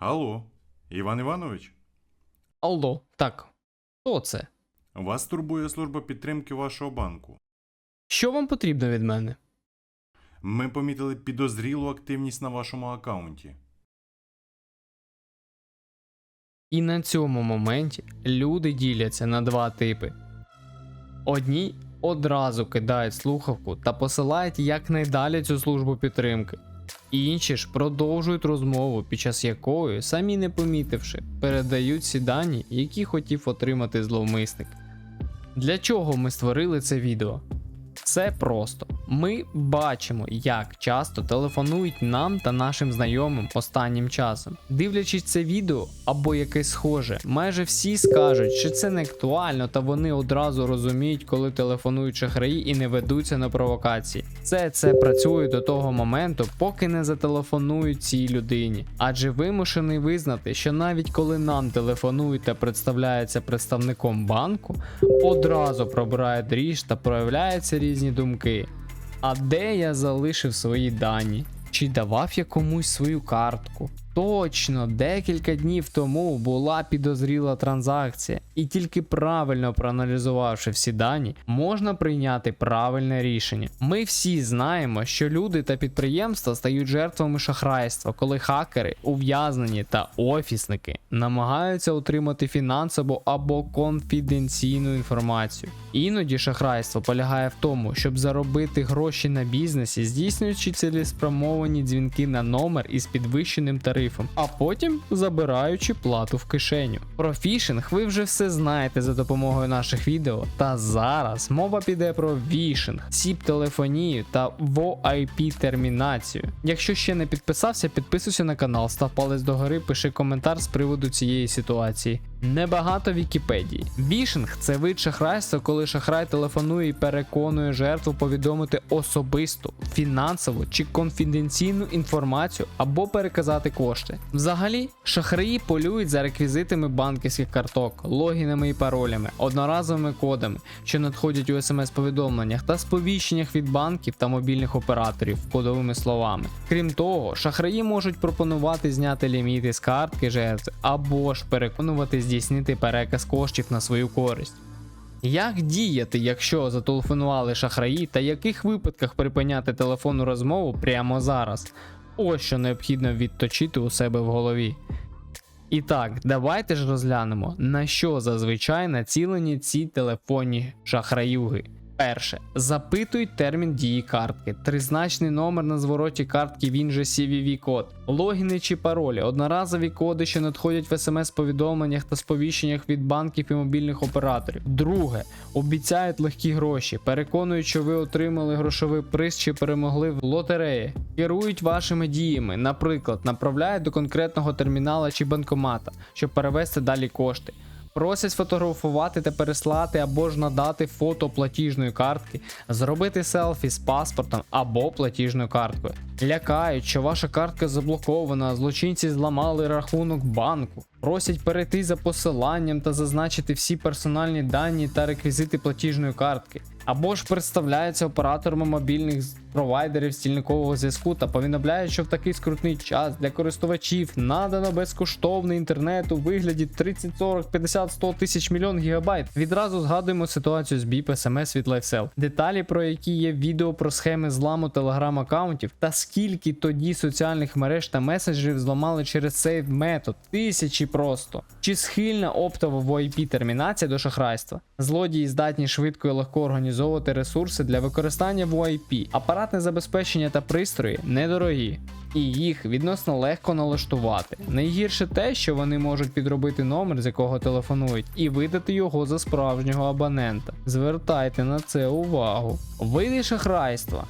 Алло, Іван Іванович? Алло, так. Хто це? Вас турбує служба підтримки вашого банку. Що вам потрібно від мене? Ми помітили підозрілу активність на вашому аккаунті. І на цьому моменті люди діляться на два типи. Одні одразу кидають слухавку та посилають якнайдалі цю службу підтримки. Інші ж продовжують розмову, під час якої, самі не помітивши, передають всі дані, які хотів отримати зловмисник. Для чого ми створили це відео? Все просто. Ми бачимо, як часто телефонують нам та нашим знайомим останнім часом. Дивлячись це відео або якесь схоже, майже всі скажуть, що це не актуально, та вони одразу розуміють, коли телефонують шахраї і не ведуться на провокації. Все це працює до того моменту, поки не зателефонують цій людині. Адже вимушений визнати, що навіть коли нам телефонують та представляється представником банку, одразу пробирає дріж та проявляються різні думки. А де я залишив свої дані? Чи давав я комусь свою картку? Точно, декілька днів тому була підозріла транзакція, і тільки правильно проаналізувавши всі дані, можна прийняти правильне рішення. Ми всі знаємо, що люди та підприємства стають жертвами шахрайства, коли хакери, ув'язнені та офісники намагаються отримати фінансову або конфіденційну інформацію. Іноді шахрайство полягає в тому, щоб заробити гроші на бізнесі, здійснюючи цілеспрямовані дзвінки на номер із підвищеним тарифом, а потім забираючи плату в кишеню. Про фішинг ви вже все знаєте за допомогою наших відео. Та зараз мова піде про вішинг, сіп телефонію та voip термінацію. Якщо ще не підписався, підписуйся на канал, став палець догори, пиши коментар з приводу цієї ситуації. Небагато Вікіпедії. Вішинг це вид шахрайства, коли шахрай телефонує і переконує жертву повідомити особисту, фінансову чи конфіденційну інформацію або переказати кошти. Взагалі, шахраї полюють за реквізитами банківських карток, логінами і паролями, одноразовими кодами, що надходять у смс-повідомленнях та сповіщеннях від банків та мобільних операторів кодовими словами. Крім того, шахраї можуть пропонувати зняти ліміти з картки жертви або ж переконувати здійснити переказ коштів на свою користь. Як діяти, якщо зателефонували шахраї, та в яких випадках припиняти телефонну розмову прямо зараз? Ось що необхідно відточити у себе в голові. І так, давайте ж розглянемо, на що зазвичай націлені ці телефонні шахраюги. Перше, запитують термін дії картки, тризначний номер на звороті картки, він же CVV-код, логіни чи паролі, одноразові коди, що надходять в смс-повідомленнях та сповіщеннях від банків і мобільних операторів. Друге, обіцяють легкі гроші, переконують, що ви отримали грошовий приз чи перемогли в лотереї, керують вашими діями, наприклад, направляють до конкретного термінала чи банкомата, щоб перевести далі кошти. Просять сфотографувати та переслати або ж надати фото платіжної картки, зробити селфі з паспортом або платіжною карткою. Лякають, що ваша картка заблокована, злочинці зламали рахунок банку. Просять перейти за посиланням та зазначити всі персональні дані та реквізити платіжної картки. Або ж представляються операторами мобільних провайдерів стільникового зв'язку та повідомляють, що в такий скрутний час для користувачів надано безкоштовний інтернет у вигляді 30, 40, 50, 100 тисяч мільйон гігабайт. Відразу згадуємо ситуацію з БІП СМС від LifeSell. Деталі про які є відео про схеми зламу телеграм-аккаунтів та скільки тоді соціальних мереж та месенджерів зламали через цей метод. Тисячі просто. Чи схильна оптова VoIP термінація до шахрайства? Злодії здатні швидко і легко організовувати ресурси для використання VoIP. Апаратне забезпечення та пристрої недорогі. І їх відносно легко налаштувати. Найгірше те, що вони можуть підробити номер, з якого телефонують, і видати його за справжнього абонента. Звертайте на це увагу. Види шахрайства.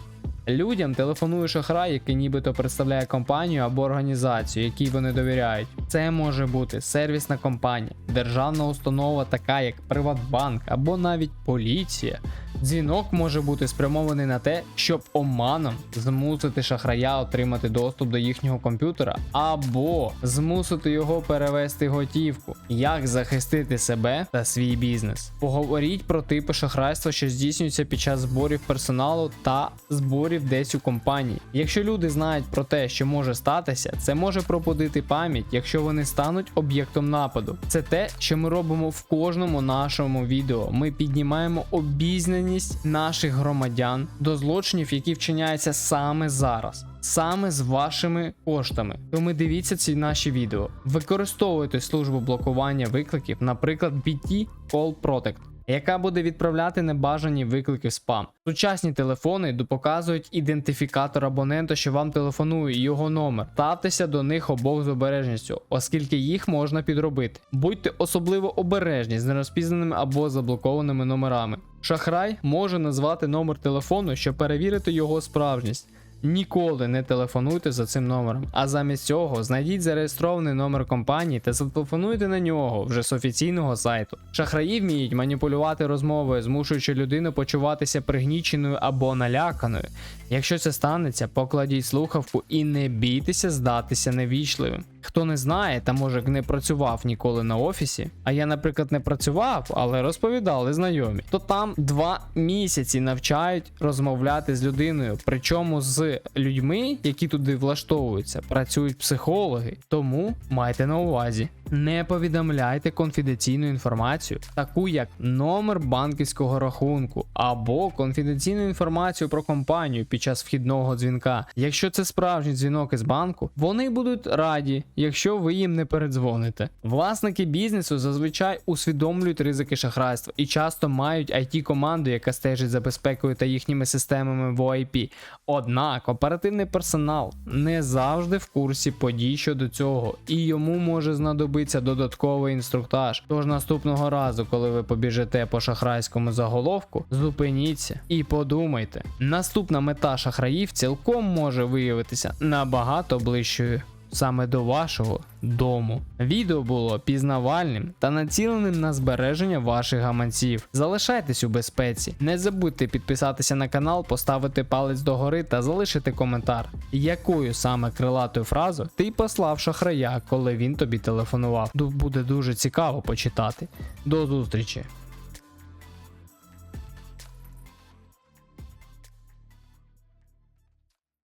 Людям телефонує шахрай, який нібито представляє компанію або організацію, якій вони довіряють. Це може бути сервісна компанія, державна установа, така як Приватбанк або навіть поліція. Дзвінок може бути спрямований на те, щоб оманом змусити шахрая отримати доступ до їхнього комп'ютера, або змусити його перевести готівку. Як захистити себе та свій бізнес? Поговоріть про типи шахрайства, що здійснюються під час зборів персоналу та зборів десь у компанії. Якщо люди знають про те, що може статися, це може пробудити пам'ять, якщо вони стануть об'єктом нападу. Це те, що ми робимо в кожному нашому відео. Ми піднімаємо обізнаність наших громадян до злочинів, які вчиняються саме зараз. Саме з вашими коштами. Тому дивіться ці наші відео. Використовуйте службу блокування викликів, наприклад, BT Call Protect, яка буде відправляти небажані виклики в спам. Сучасні телефони показують ідентифікатор абонента, що вам телефонує, його номер. Ставтеся до них обох з обережністю, оскільки їх можна підробити. Будьте особливо обережні з нерозпізнаними або заблокованими номерами. Шахрай може назвати номер телефону, щоб перевірити його справжність. Ніколи не телефонуйте за цим номером, а замість цього знайдіть зареєстрований номер компанії та зателефонуйте на нього вже з офіційного сайту. Шахраї вміють маніпулювати розмовою, змушуючи людину почуватися пригніченою або наляканою. Якщо це станеться, покладіть слухавку і не бійтеся здатися невічливим. Хто не знає та може не працював ніколи на офісі, а я, наприклад, не працював, але розповідали знайомі, то там два місяці навчають розмовляти з людиною. Причому з людьми, які туди влаштовуються, працюють психологи. Тому майте на увазі. Не повідомляйте конфіденційну інформацію, таку як номер банківського рахунку або конфіденційну інформацію про компанію під час вхідного дзвінка. Якщо це справжній дзвінок із банку, вони будуть раді, якщо ви їм не передзвоните. Власники бізнесу зазвичай усвідомлюють ризики шахрайства і часто мають it команду яка стежить за безпекою та їхніми системами в OIP. Однак оперативний персонал не завжди в курсі подій щодо цього, і йому може знадобитися додатковий інструктаж. Тож наступного разу, коли ви побіжите по шахрайському заголовку, зупиніться і подумайте. Наступна мета шахраїв цілком може виявитися набагато ближчою. Саме до вашого дому. Відео було пізнавальним та націленим на збереження ваших гаманців. Залишайтесь у безпеці. Не забудьте підписатися на канал, поставити палець догори та залишити коментар, якою саме крилатою фразу ти послав шахрая, коли він тобі телефонував. Буде дуже цікаво почитати. До зустрічі!